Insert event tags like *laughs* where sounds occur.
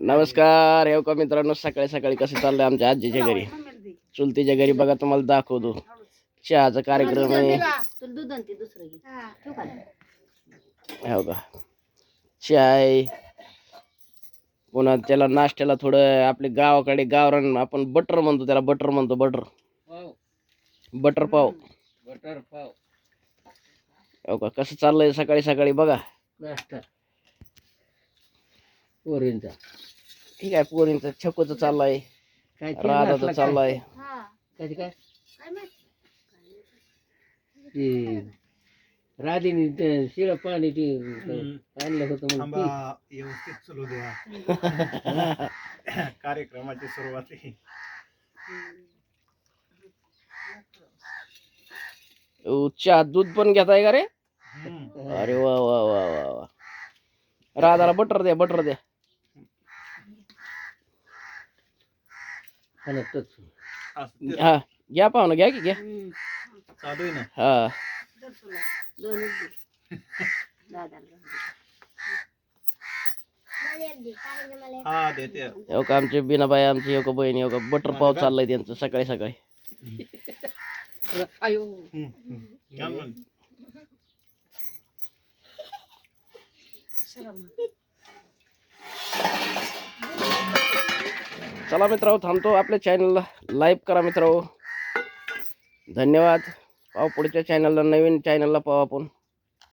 नमस्कार येऊ का मित्रांनो सकाळी सकाळी कसं चाललंय आमच्या आजीच्या घरी. चुलतीच्या घरी बघा तुम्हाला दाखवतो. चहाचा कार्यक्रम आहे. हो का आहे. पुन्हा त्याला नाश्त्याला थोडं आपले गावाकडे गावरान आपण बटर म्हणतो त्याला बटर म्हणतो बटर. बटर पाव. बटर पाव. हो का कसं चाललंय सकाळी सकाळी बघा. नाश्ता. पोरींचा. ठीक आहे पोरींचं छकोचं चाललंय काय राधाचं चाललंय. काय काय? काय ते राधीने ते शिळ पाणी ते आणलं होतं म्हणून थांबा ते. व्यवस्थित चालू द्या. *laughs* कार्यक्रमाची सुरुवात आहे. अहो, चहा दूध पण घेताय का रे? हम्म. अरे वा वा वा वा वा. राधाला बटर द्या बटर द्या. आणि तोच. असं ते हा घ्या पाहुणं घ्या की घ्या चालू आहे ना हा दोनच दे दादाला हा देते हो का आमचे बिनाबाई आमची हो का बहिणी हो का बटर पाव चाललंय त्यांचं सकाळी सकाळी आयो चला मित्रांनो थांबतो आपल्या चॅनलला लाईक करा मित्रांनो. धन्यवाद. पाहू पुढच्या चॅनलला नवीन चॅनलला पाहू आपण.